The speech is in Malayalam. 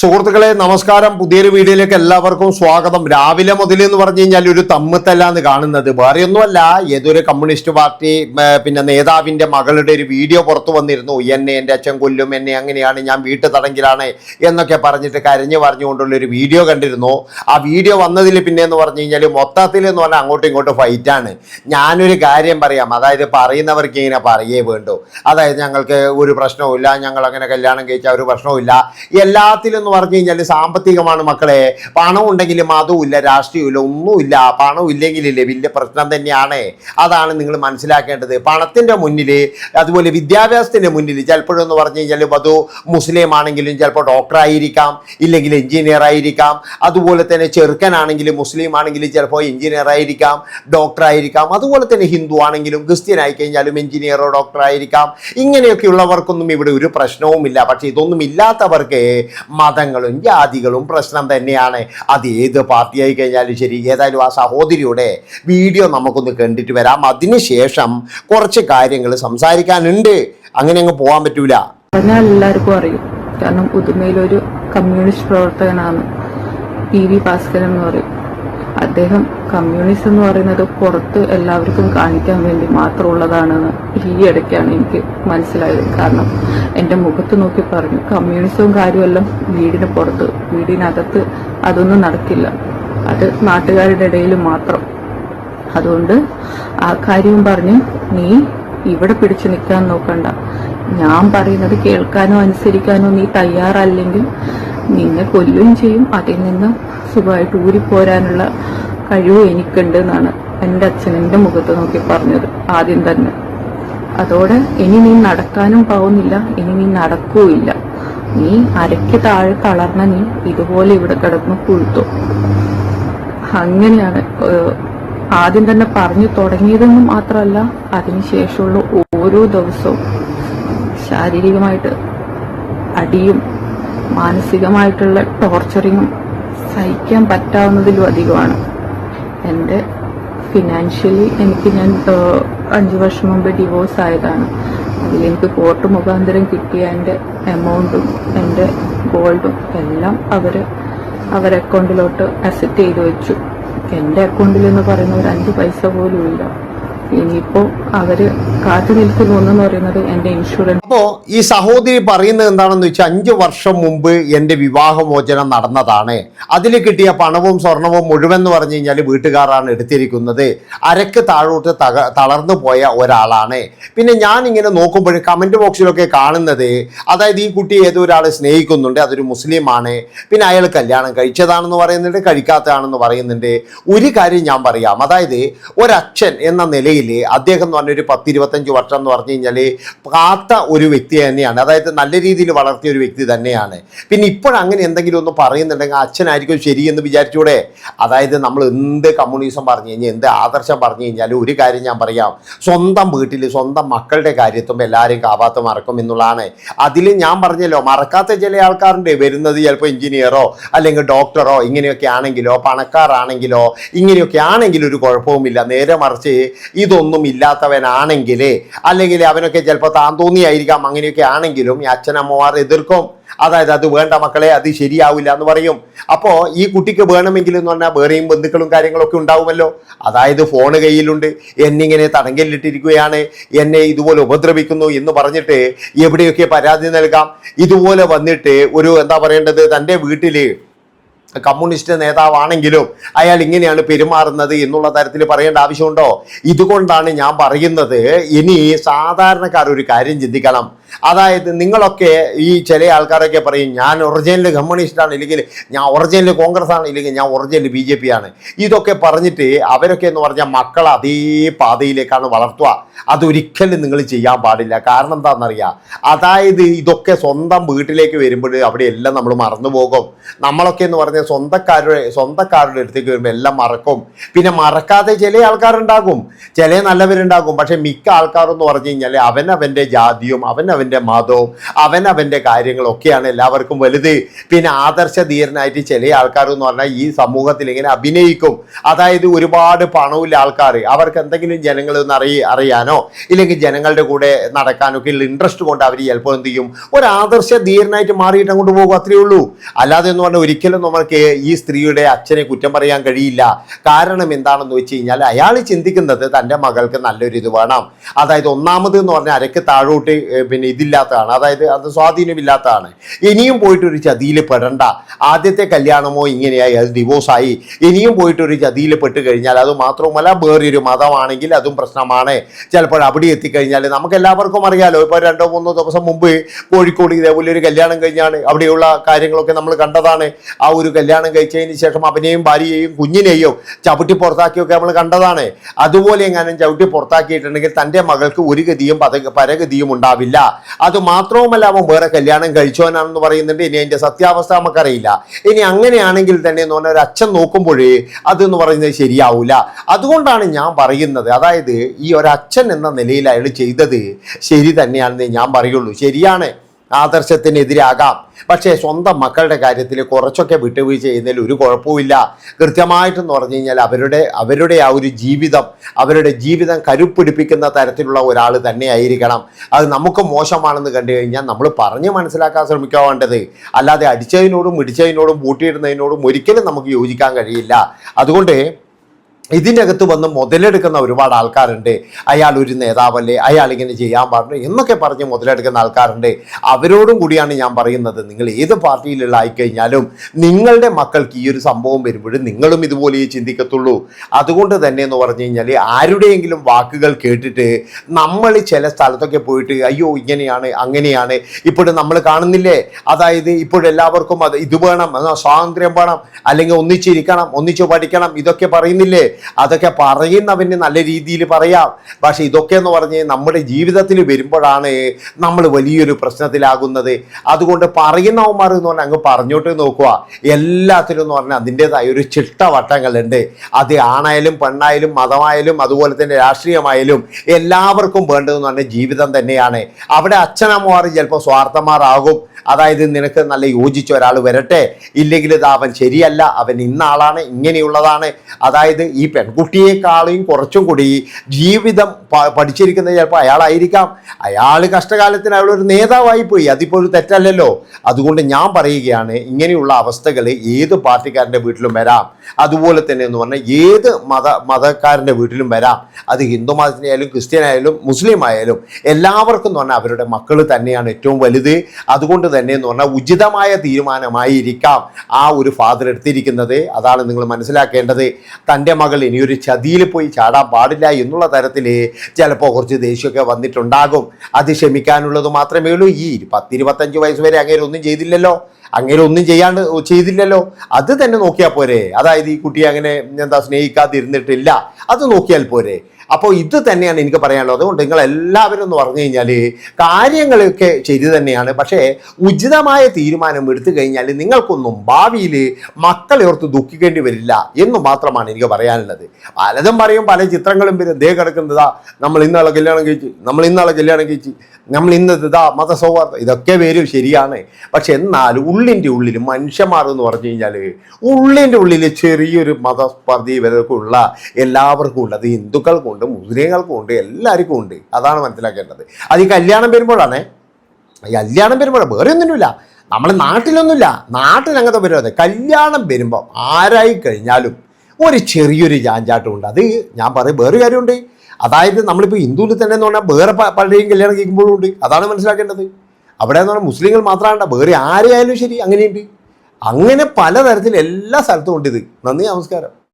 സുഹൃത്തുക്കളെ നമസ്കാരം. പുതിയൊരു വീഡിയോയിലേക്ക് എല്ലാവർക്കും സ്വാഗതം. രാവിലെ മുതൽ എന്ന് പറഞ്ഞു കഴിഞ്ഞാൽ ഒരു തമ്മിത്തല്ലാന്ന് കാണുന്നത്. വേറെയൊന്നുമല്ല ഏതൊരു കമ്മ്യൂണിസ്റ്റ് പാർട്ടി പിന്നെ നേതാവിന്റെ മകളുടെ ഒരു വീഡിയോ പുറത്തു വന്നിരുന്നു. എന്നെ എന്റെ അച്ഛൻ കൊല്ലും എന്നെ അങ്ങനെയാണ് ഞാൻ വീട്ടു തടങ്കിലാണ് എന്നൊക്കെ പറഞ്ഞിട്ട് കരഞ്ഞു പറഞ്ഞുകൊണ്ടുള്ള ഒരു വീഡിയോ കണ്ടിരുന്നു. ആ വീഡിയോ വന്നതിൽ പിന്നെ എന്ന് പറഞ്ഞു കഴിഞ്ഞാൽ മൊത്തത്തിൽ എന്ന് പറഞ്ഞാൽ അങ്ങോട്ടും ഇങ്ങോട്ടും ഫൈറ്റാണ് ഞാനൊരു കാര്യം പറയാം. അതായത് പറയുന്നവർക്ക് ഇങ്ങനെ പറയേ വേണ്ടു. അതായത് ഞങ്ങൾക്ക് ഒരു പ്രശ്നവുമില്ല ഞങ്ങൾ അങ്ങനെ കല്യാണം കഴിച്ച ഒരു പ്രശ്നവുമില്ല. എല്ലാത്തിലും എന്ന് പറഞ്ഞു കഴിഞ്ഞാൽ സാമ്പത്തികമാണ് മക്കളെ. പണം ഉണ്ടെങ്കിലും അതുമില്ല രാഷ്ട്രീയമില്ല ഒന്നുമില്ല. പണം ഇല്ലെങ്കിലില്ലേ വലിയ പ്രശ്നം തന്നെയാണ്. അതാണ് നിങ്ങൾ മനസ്സിലാക്കേണ്ടത്. പണത്തിന്റെ മുന്നിൽ അതുപോലെ വിദ്യാഭ്യാസത്തിന്റെ മുന്നിൽ ചിലപ്പോഴെന്ന് പറഞ്ഞു കഴിഞ്ഞാൽ വധു മുസ്ലിം ആണെങ്കിലും ചിലപ്പോൾ ഡോക്ടറായിരിക്കാം ഇല്ലെങ്കിൽ എഞ്ചിനീയർ ആയിരിക്കാം. അതുപോലെ തന്നെ ചെറുക്കനാണെങ്കിലും മുസ്ലിം ആണെങ്കിലും ചിലപ്പോൾ എഞ്ചിനീയർ ആയിരിക്കാം ഡോക്ടറായിരിക്കാം അതുപോലെ തന്നെ ഹിന്ദു ആണെങ്കിലും ക്രിസ്ത്യൻ കഴിഞ്ഞാലും എഞ്ചിനീയറോ ഡോക്ടറായിരിക്കാം ഇങ്ങനെയൊക്കെയുള്ളവർക്കൊന്നും ഇവിടെ ഒരു പ്രശ്നവുമില്ല. പക്ഷേ ഇതൊന്നും ഇല്ലാത്തവർക്ക് മതങ്ങളും ജാതികളും പ്രശ്നം തന്നെയാണ്. അത് ഏത് പാർട്ടി ആയി കഴിഞ്ഞാലും ശരി ഏതായാലും ആ സഹോദരിയുടെ വീഡിയോ നമുക്കൊന്ന് കണ്ടിട്ട് വരാം. അതിനുശേഷം കുറച്ച് കാര്യങ്ങൾ സംസാരിക്കാനുണ്ട്. അങ്ങനെ അങ്ങ് പോകാൻ പറ്റൂല. എല്ലാവർക്കും അറിയും. കാരണം പുതുമയിലൊരു കമ്മ്യൂണിസ്റ്റ് പ്രവർത്തകനാണ് പി വി ഭാസ്കരൻ എന്ന് പറയും. അദ്ദേഹം കമ്മ്യൂണിസം എന്ന് പറയുന്നത് പുറത്ത് എല്ലാവർക്കും കാണിക്കാൻ വേണ്ടി മാത്രമുള്ളതാണെന്ന് ഈ ഇടയ്ക്കാണ് എനിക്ക് മനസ്സിലായത്. കാരണം എന്റെ മുഖത്ത് നോക്കി പറഞ്ഞു കമ്മ്യൂണിസവും കാര്യമെല്ലാം വീടിന് പുറത്ത് വീടിനകത്ത് അതൊന്നും നടക്കില്ല. അത് നാട്ടുകാരുടെ ഇടയിൽ മാത്രം. അതുകൊണ്ട് ആ കാര്യവും പറഞ്ഞ് നീ ഇവിടെ പിടിച്ചു നിൽക്കാൻ നോക്കണ്ട. ഞാൻ പറയുന്നത് കേൾക്കാനോ അനുസരിക്കാനോ നീ തയ്യാറല്ലെങ്കിൽ നിന്നെ കൊല്ലുകയും ചെയ്യും. അതിൽ നിന്ന് സുഖമായിട്ട് ഊരിപ്പോരാനുള്ള കഴിവ് എനിക്കുണ്ട് എന്നാണ് എന്റെ അച്ഛൻ എന്റെ മുഖത്ത് നോക്കി പറഞ്ഞത് ആദ്യം തന്നെ. അതോടെ ഇനി നീ നടക്കാനും പോകുന്നില്ല ഇനി നീ നടക്കുകയില്ല നീ അരയ്ക്ക് താഴെ തളർന്ന നീ ഇതുപോലെ ഇവിടെ കിടന്ന് പുഴുത്തു അങ്ങനെയാണ് ആദ്യം തന്നെ പറഞ്ഞു തുടങ്ങിയതെന്ന് മാത്രമല്ല അതിനുശേഷമുള്ള ഓരോ ദിവസവും ശാരീരികമായിട്ട് അടിയും മാനസികമായിട്ടുള്ള ടോർച്ചറിങ്ങും സഹിക്കാൻ പറ്റാവുന്നതിലും അധികമാണ്. എന്റെ ഫിനാൻഷ്യലി എനിക്ക് ഞാൻ അഞ്ചു വർഷം മുമ്പ് ഡിവോഴ്സ് ആയതാണ്. അതിലെനിക്ക് കോർട്ട് മുഖാന്തരം കിട്ടിയ എന്റെ എമൗണ്ടും എന്റെ ഗോൾഡും എല്ലാം അവർ അവർ അക്കൗണ്ടിലോട്ട് അസെറ്റ് ചെയ്ത് വെച്ചു. എന്റെ അക്കൗണ്ടിൽ എന്ന് പറയുന്ന ഒരു അഞ്ച് പൈസ പോലും ഇല്ല. ഇനിയിപ്പോൾ അവർ കാത്തു നിൽക്കുന്നു എന്ന് പറയുന്നത് എന്റെ ഇൻഷുറൻസ് അപ്പോ ഈ സഹോദരി പറയുന്നത് എന്താണെന്ന് വെച്ചാൽ അഞ്ചു വർഷം മുമ്പ് എന്റെ വിവാഹമോചനം നടന്നതാണ്. അതിൽ കിട്ടിയ പണവും സ്വർണവും മുഴുവൻ എന്ന് പറഞ്ഞു കഴിഞ്ഞാൽ വീട്ടുകാരാണ് എടുത്തിരിക്കുന്നത്. അരക്ക് താഴോട്ട് തക തളർന്നു പോയ ഒരാളാണ്. പിന്നെ ഞാൻ ഇങ്ങനെ നോക്കുമ്പോൾ കമന്റ് ബോക്സിലൊക്കെ കാണുന്നത് അതായത് ഈ കുട്ടി ഏതോ ഒരാളെ സ്നേഹിക്കുന്നുണ്ട് അതൊരു മുസ്ലിമാണ്. പിന്നെ അയാൾ കല്യാണം കഴിച്ചതാണെന്ന് പറയുന്നുണ്ട് കഴിക്കാത്തതാണെന്ന് പറയുന്നുണ്ട്. ഒരു കാര്യം ഞാൻ പറയാം. അതായത് ഒരച്ഛൻ എന്ന നിലയിൽ അദ്ദേഹം എന്ന് പറഞ്ഞൊരു പത്ത് ഇരുപത്തഞ്ച് വർഷം എന്ന് പറഞ്ഞു കഴിഞ്ഞാൽ കാത്ത ഒരു വ്യക്തി തന്നെയാണ്. അതായത് നല്ല രീതിയിൽ വളർത്തിയ ഒരു വ്യക്തി തന്നെയാണ്. പിന്നെ ഇപ്പോഴങ്ങനെ എന്തെങ്കിലും ഒന്ന് പറയുന്നുണ്ടെങ്കിൽ അച്ഛനായിരിക്കും ശരിയെന്ന് വിചാരിച്ചൂടെ? അതായത് നമ്മൾ എന്ത് കമ്മ്യൂണിസം പറഞ്ഞു കഴിഞ്ഞാൽ എന്ത് ആദർശം പറഞ്ഞു കഴിഞ്ഞാൽ ഒരു കാര്യം ഞാൻ പറയാം. സ്വന്തം വീട്ടിൽ സ്വന്തം മക്കളുടെ കാര്യത്തും എല്ലാവരും കാവാത്ത മറക്കും എന്നുള്ളതാണ്. അതിൽ ഞാൻ പറഞ്ഞല്ലോ മറക്കാത്ത ചില ആൾക്കാരുണ്ട്. വരുന്നത് ചിലപ്പോൾ എഞ്ചിനീയറോ അല്ലെങ്കിൽ ഡോക്ടറോ ഇങ്ങനെയൊക്കെ ആണെങ്കിലോ പണക്കാരാണെങ്കിലോ ഇങ്ങനെയൊക്കെ ആണെങ്കിലും ഒരു കുഴപ്പവുമില്ല. നേരെ മറിച്ച് ഇതൊന്നും ഇല്ലാത്തവനാണെങ്കിൽ അല്ലെങ്കിൽ അവനൊക്കെ ചിലപ്പോൾ താൻ തോന്നിയായിരിക്കാം അങ്ങനെയൊക്കെ ആണെങ്കിലും ഈ അച്ഛനമ്മമാർ എതിർക്കും. അതായത് അത് വേണ്ട മക്കളെ അത് ശരിയാവില്ല എന്ന് പറയും. അപ്പോൾ ഈ കുട്ടിക്ക് വേണമെങ്കിൽ എന്ന് പറഞ്ഞാൽ വേറെയും ബന്ധുക്കളും കാര്യങ്ങളൊക്കെ ഉണ്ടാവുമല്ലോ. അതായത് ഫോണ് കയ്യിലുണ്ട്. എന്നിങ്ങനെ തടങ്കലിട്ടിരിക്കുകയാണ്. എന്നെ ഇതുപോലെ ഉപദ്രവിക്കുന്നു എന്ന് പറഞ്ഞിട്ട് എവിടെയൊക്കെ പരാതി നൽകാം. ഇതുപോലെ വന്നിട്ട് ഒരു എന്താ പറയേണ്ടത്? തന്റെ വീട്ടിൽ കമ്മ്യൂണിസ്റ്റ് നേതാവാണെങ്കിലും അയാൾ ഇങ്ങനെയാണ് പെരുമാറുന്നത് എന്നുള്ള തരത്തിൽ പറയേണ്ട ആവശ്യമുണ്ടോ? ഇതുകൊണ്ടാണ് ഞാൻ പറയുന്നത് ഇനി സാധാരണക്കാർ ഒരു കാര്യം ചിന്തിക്കണം. അതായത് നിങ്ങളൊക്കെ ഈ ചില ആൾക്കാരൊക്കെ പറയും ഞാൻ ഒറിജിനൽ കമ്മ്യൂണിസ്റ്റാണ് ഇല്ലെങ്കിൽ ഞാൻ ഒറിജിനൽ കോൺഗ്രസ് ആണ് ഇല്ലെങ്കിൽ ഞാൻ ഒറിജിനൽ ബി ജെ പി ആണ്. ഇതൊക്കെ പറഞ്ഞിട്ട് അവരൊക്കെ എന്ന് പറഞ്ഞാൽ മക്കളെ അതേ പാതയിലേക്കാണ് വളർത്തുക. അതൊരിക്കലും നിങ്ങൾ ചെയ്യാൻ പാടില്ല. കാരണം എന്താണെന്നറിയാം? അതായത് ഇതൊക്കെ സ്വന്തം വീട്ടിലേക്ക് വരുമ്പോൾ അവിടെ എല്ലാം നമ്മൾ മറന്നു പോകും. നമ്മളൊക്കെ എന്ന് പറഞ്ഞാൽ സ്വന്തക്കാരുടെ സ്വന്തക്കാരുടെ അടുത്തേക്ക് വരുമ്പോൾ എല്ലാം മറക്കും. പിന്നെ മറക്കാതെ ചില ആൾക്കാരുണ്ടാകും. ചില നല്ലവരുണ്ടാകും. പക്ഷേ മിക്ക ആൾക്കാരെന്ന് പറഞ്ഞു കഴിഞ്ഞാൽ അവനവന്റെ ജാതിയും അവനവന്റെ അവനവന്റെ മതവും അവനവന്റെ കാര്യങ്ങളൊക്കെയാണ് എല്ലാവർക്കും വലുത്. പിന്നെ ആദർശ ധീരനായിട്ട് ചില ആൾക്കാർ എന്ന് പറഞ്ഞാൽ ഈ സമൂഹത്തിൽ ഇങ്ങനെ അഭിനയിക്കും. അതായത് ഒരുപാട് പണമില്ല ആൾക്കാർ. അവർക്ക് എന്തെങ്കിലും ജനങ്ങൾ ഒന്ന് അറിയ അറിയാനോ? ഇല്ലെങ്കിൽ ജനങ്ങളുടെ കൂടെ നടക്കാനൊക്കെ ഉള്ള ഇൻട്രസ്റ്റ് കൊണ്ട് അവർ ചിലപ്പോൾ എന്ത് ചെയ്യും? ഒരു ആദർശ ധീരനായിട്ട് മാറിയിട്ട് അങ്ങോട്ട് പോകും അത്രയേ ഉള്ളൂ. അല്ലാതെ എന്ന് പറഞ്ഞാൽ ഒരിക്കലും നമുക്ക് ഈ സ്ത്രീയുടെ അച്ഛനെ കുറ്റം പറയാൻ കഴിയില്ല. കാരണം എന്താണെന്ന് വെച്ച് കഴിഞ്ഞാൽ അയാൾ ചിന്തിക്കുന്നത് തന്റെ മകൾക്ക് നല്ലൊരു ഇത് വേണം. അതായത് ഒന്നാമത് എന്ന് പറഞ്ഞാൽ അരക്ക് താഴോട്ട് പിന്നെ ഇതില്ലാത്തതാണ്. അതായത് അത് സ്വാധീനമില്ലാത്തതാണ്. ഇനിയും പോയിട്ട് ഒരു ചതിയിൽ പെടണ്ട. ആദ്യത്തെ കല്യാണമോ ഇങ്ങനെയായി അത് ഡിവോഴ്സായി ഇനിയും പോയിട്ട് ഒരു ചതിയിൽ പെട്ട് കഴിഞ്ഞാൽ അത് മാത്രവുമല്ല വേറൊരു മതമാണെങ്കിൽ അതും പ്രശ്നമാണ്. ചിലപ്പോൾ അവിടെ എത്തിക്കഴിഞ്ഞാൽ നമുക്ക് എല്ലാവർക്കും അറിയാലോ ഇപ്പോൾ രണ്ടോ മൂന്നോ ദിവസം മുമ്പ് കോഴിക്കോട് ഇതേപോലെ ഒരു കല്യാണം കഴിഞ്ഞാണ് അവിടെയുള്ള കാര്യങ്ങളൊക്കെ നമ്മൾ കണ്ടതാണ്. ആ ഒരു കല്യാണം കഴിച്ചതിന് ശേഷം അവനെയും ഭാര്യയെയും കുഞ്ഞിനെയും ചവിട്ടി പുറത്താക്കിയൊക്കെ നമ്മൾ കണ്ടതാണ്. അതുപോലെ എങ്ങാനും ചവിട്ടി പുറത്താക്കിയിട്ടുണ്ടെങ്കിൽ തന്റെ മകൾക്ക് ഒരു ഗതിയും പരഗതിയും ഉണ്ടാവില്ല. അത് മാത്രവുമല്ല അവൻ വേറെ കല്യാണം കഴിച്ചവനാണെന്ന് പറയുന്നുണ്ട്. ഇനി അതിന്റെ സത്യാവസ്ഥ നമുക്കറിയില്ല. ഇനി അങ്ങനെയാണെങ്കിൽ തന്നെ എന്ന് പറഞ്ഞാൽ ഒരു അച്ഛൻ നോക്കുമ്പോഴേ അതെന്ന് പറയുന്നത് ശരിയാവില്ല അതുകൊണ്ടാണ് ഞാൻ പറയുന്നത്. അതായത് ഈ ഒരച്ഛൻ എന്ന നിലയിൽ അയാൾ ചെയ്തത് ശരി തന്നെയാണെന്ന് ഞാൻ പറയുള്ളൂ. ശരിയാണ്. ആദർശത്തിനെതിരാകാം. പക്ഷേ സ്വന്തം മക്കളുടെ കാര്യത്തിൽ കുറച്ചൊക്കെ വിട്ടുവീഴ്ച ചെയ്യുന്നതിൽ ഒരു കുഴപ്പമില്ല കൃത്യമായിട്ടെന്ന് പറഞ്ഞു കഴിഞ്ഞാൽ അവരുടെ അവരുടെ ആ ഒരു ജീവിതം അവരുടെ ജീവിതം കരുപ്പിടിപ്പിക്കുന്ന തരത്തിലുള്ള ഒരാൾ തന്നെ ആയിരിക്കണം അത് നമുക്ക് മോശമാണെന്ന് കണ്ടു കഴിഞ്ഞാൽ നമ്മൾ പറഞ്ഞ് മനസ്സിലാക്കാൻ ശ്രമിക്കുക വേണ്ടത് അല്ലാതെ അടിച്ചതിനോടും ഇടിച്ചതിനോടും പൂട്ടിയിടുന്നതിനോടും ഒരിക്കലും നമുക്ക് യോജിക്കാൻ കഴിയില്ല. അതുകൊണ്ട് ഇതിന്റെ അകത്ത് വന്ന് മുതലെടുക്കുന്ന ഒരുപാട് ആൾക്കാരുണ്ട്. അയാൾ ഒരു നേതാവല്ലേ? അയാൾ ഇങ്ങനെ ചെയ്യാൻ പാടില്ല എന്നൊക്കെ പറഞ്ഞ് മുതലെടുക്കുന്ന ആൾക്കാരുണ്ട്. അവരോടും കൂടിയാണ് ഞാൻ പറയുന്നത്. നിങ്ങൾ ഏത് പാർട്ടിയിലുള്ള ആയിക്കഴിഞ്ഞാലും നിങ്ങളുടെ മക്കൾക്ക് ഈ ഒരു സംഭവം വരുമ്പോഴും നിങ്ങളും ഇതുപോലെ ചിന്തിക്കത്തുള്ളൂ. അതുകൊണ്ട് തന്നെ എന്ന് പറഞ്ഞു കഴിഞ്ഞാൽ ആരുടെയെങ്കിലും വാക്കുകൾ കേട്ടിട്ട് നമ്മൾ ചില സ്ഥലത്തൊക്കെ പോയിട്ട് അയ്യോ ഇങ്ങനെയാണ് അങ്ങനെയാണ് ഇപ്പോഴും നമ്മൾ കാണുന്നില്ലേ? അതായത് ഇപ്പോഴെല്ലാവർക്കും അത് ഇത് വേണം സ്വാതന്ത്ര്യം വേണം അല്ലെങ്കിൽ ഒന്നിച്ചിരിക്കണം ഒന്നിച്ച് പഠിക്കണം ഇതൊക്കെ പറയുന്നില്ലേ? അതൊക്കെ പറയുന്നവന് നല്ല രീതിയിൽ പറയാം. പക്ഷെ ഇതൊക്കെ എന്ന് പറഞ്ഞ് നമ്മുടെ ജീവിതത്തിൽ വരുമ്പോഴാണ് നമ്മൾ വലിയൊരു പ്രശ്നത്തിലാകുന്നത്. അതുകൊണ്ട് പറയുന്നവന്മാർ എന്ന് പറഞ്ഞാൽ അങ്ങ് പറഞ്ഞോട്ട് നോക്കുക. എല്ലാത്തിലും എന്ന് പറഞ്ഞാൽ അതിന്റെതായ ഒരു ചിട്ടവട്ടങ്ങളുണ്ട്. അത് ആണായാലും പെണ്ണായാലും മതമായാലും അതുപോലെ തന്നെ രാഷ്ട്രീയമായാലും എല്ലാവർക്കും വേണ്ടതെന്ന് പറഞ്ഞാൽ ജീവിതം തന്നെയാണ്. അവിടെ അച്ഛനമ്മമാർ ചിലപ്പോൾ സ്വാർത്ഥന്മാരാകും. അതായത് നിനക്ക് നല്ല യോജിച്ച ഒരാൾ വരട്ടെ. ഇല്ലെങ്കിൽ ഇത് അവൻ ശരിയല്ല. അവൻ ഇന്നാളാണ് ഇങ്ങനെയുള്ളതാണ്. അതായത് ഈ പെൺകുട്ടിയെക്കാളും കുറച്ചും കൂടി ജീവിതം പഠിച്ചിരിക്കുന്നത് ചിലപ്പോൾ അയാളായിരിക്കാം. അയാൾ കഷ്ടകാലത്തിന് അയാൾ ഒരു നേതാവായി പോയി. അതിപ്പോൾ ഒരു തെറ്റല്ലല്ലോ. അതുകൊണ്ട് ഞാൻ പറയുകയാണ് ഇങ്ങനെയുള്ള അവസ്ഥകൾ ഏത് പാർട്ടിക്കാരന്റെ വീട്ടിലും വരാം. അതുപോലെ തന്നെ എന്ന് പറഞ്ഞാൽ ഏത് മത മതക്കാരന്റെ വീട്ടിലും വരാം. അത് ഹിന്ദു മതത്തിനായാലും ക്രിസ്ത്യനായാലും മുസ്ലിം ആയാലും എല്ലാവർക്കും എന്ന് പറഞ്ഞാൽ അവരുടെ മക്കൾ തന്നെയാണ് ഏറ്റവും വലുത്. അതുകൊണ്ട് തന്നെ എന്ന് പറഞ്ഞാൽ ഉചിതമായ തീരുമാനമായിരിക്കാം ആ ഒരു ഫാദർ എടുത്തിരിക്കുന്നത്. അതാണ് നിങ്ങൾ മനസ്സിലാക്കേണ്ടത്. തന്റെ മകൾ ഇനിയൊരു ചതിയിൽ പോയി ചാടാൻ പാടില്ല എന്നുള്ള തരത്തിൽ ചിലപ്പോൾ കുറച്ച് ദേഷ്യമൊക്കെ വന്നിട്ടുണ്ടാകും. അത് ക്ഷമിക്കാനുള്ളത് മാത്രമേ ഉള്ളൂ. ഈ പത്തിരുപത്തഞ്ച് വയസ്സ് വരെ അങ്ങനെ ഒന്നും ചെയ്തില്ലല്ലോ. അങ്ങനെ ഒന്നും ചെയ്യാണ്ട് ചെയ്തില്ലല്ലോ. അത് തന്നെ നോക്കിയാൽ പോരെ. അതായത് ഈ കുട്ടിയെ അങ്ങനെ എന്താ സ്നേഹിക്കാതിരുന്നിട്ടില്ല. അത് നോക്കിയാൽ പോരെ. അപ്പോൾ ഇത് തന്നെയാണ് എനിക്ക് പറയാനുള്ളത്. അതുകൊണ്ട് നിങ്ങൾ എല്ലാവരും എന്ന് പറഞ്ഞു കഴിഞ്ഞാൽ കാര്യങ്ങളൊക്കെ ശരി തന്നെയാണ്. പക്ഷേ ഉചിതമായ തീരുമാനം എടുത്തു കഴിഞ്ഞാൽ നിങ്ങൾക്കൊന്നും ഭാവിയിൽ മക്കളെ ഓർത്ത് ദുഃഖിക്കേണ്ടി വരില്ല എന്ന് മാത്രമാണ് എനിക്ക് പറയാനുള്ളത്. പലതും പറയും പല ചിത്രങ്ങളും വരും. ദേ കിടക്കുന്നതാ നമ്മൾ ഇന്നാളെ കല്യാണം കഴിച്ച് നമ്മൾ ഇന്നാളെ കല്യാണം കഴിച്ച് നമ്മൾ ഇന്നത് ഇതാ മതസൗഹാർദ്ദം. ഇതൊക്കെ വരും ശരിയാണ്. പക്ഷെ എന്നാൽ ഉള്ളിന്റെ ഉള്ളിൽ മനുഷ്യന്മാർ എന്ന് പറഞ്ഞു കഴിഞ്ഞാൽ ഉള്ളിന്റെ ഉള്ളിൽ ചെറിയൊരു മതസ്പർദ്ധി ഇവരൊക്കെ ഉള്ള എല്ലാവർക്കും ഉള്ളത് ഹിന്ദുക്കൾക്കും ഉണ്ട് മുസ്ലിങ്ങൾക്കും ഉണ്ട് എല്ലാവർക്കും ഉണ്ട്. അതാണ് മനസ്സിലാക്കേണ്ടത്. അത് ഈ കല്യാണം വരുമ്പോഴാണേ കല്യാണം വരുമ്പോഴാണ് വേറെ ഒന്നുമില്ല നമ്മൾ നാട്ടിലൊന്നുമില്ല. നാട്ടിൽ അങ്ങനത്തെ വരുന്നത് കല്യാണം വരുമ്പോൾ ആരായി കഴിഞ്ഞാലും ഒരു ചെറിയൊരു ജാഞ്ചാട്ടമുണ്ട് അത് ഞാൻ പറയും വേറെ കാര്യമുണ്ട്. അതായത് നമ്മളിപ്പോൾ ഹിന്ദുവിൽ തന്നെ എന്ന് പറഞ്ഞാൽ വേറെ പലരെയും കല്യാണം കേൾക്കുമ്പോഴും ഉണ്ട്. അതാണ് മനസ്സിലാക്കേണ്ടത്. അവിടെ എന്ന് പറഞ്ഞാൽ മുസ്ലിങ്ങൾ മാത്രമാണ് വേറെ ആരെയായാലും ശരി അങ്ങനെയുണ്ട്. അങ്ങനെ പലതരത്തിൽ എല്ലാ സ്ഥലത്തും ഉണ്ട് ഇത്. നന്ദി നമസ്കാരം.